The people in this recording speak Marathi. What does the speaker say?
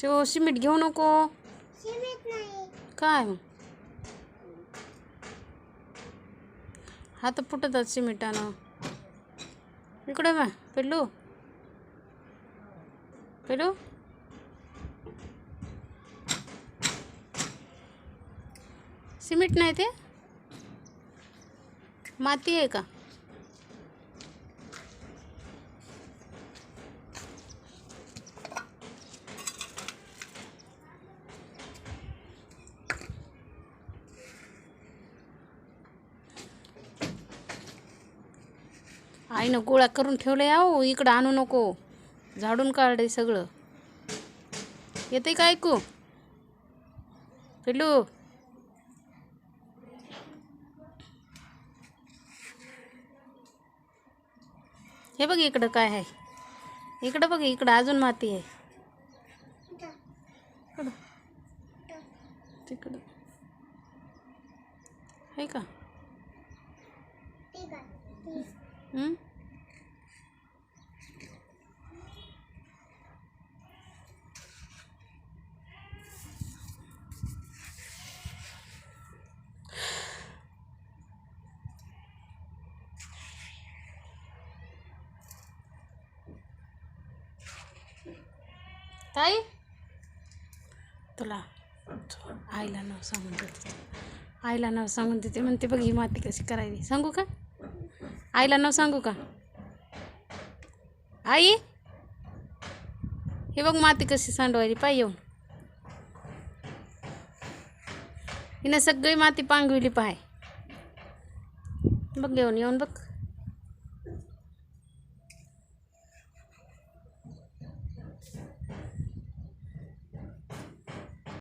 चिव सिमेंट घेऊ नको. काय? हात फुटतात सिमेंटानं इकडे मा पेलू पेलू सिमेंट नाही ते? माती आहे का? आईनं गोळा करून ठेवलं याव इकडं आणू नको. झाडून काढे सगळं. येते का ऐकू? पिल्लू. हे बघ इकडं काय आहे. इकडं बघ, इकडं अजून माती आहे. तिकडं. आहे का? ठीक आहे हं? ताई तुला आईला नाव सांगून देते आईला नाव सांगून देते म्हणते बघ ही माती कशी करायची सांगू का आईला नाव सांगू का? आई? हे बघ माती कशी सांडवायची पाय येऊन. हिनं सगळी माती पांगविली पाय. बघ येऊन येऊन बघ.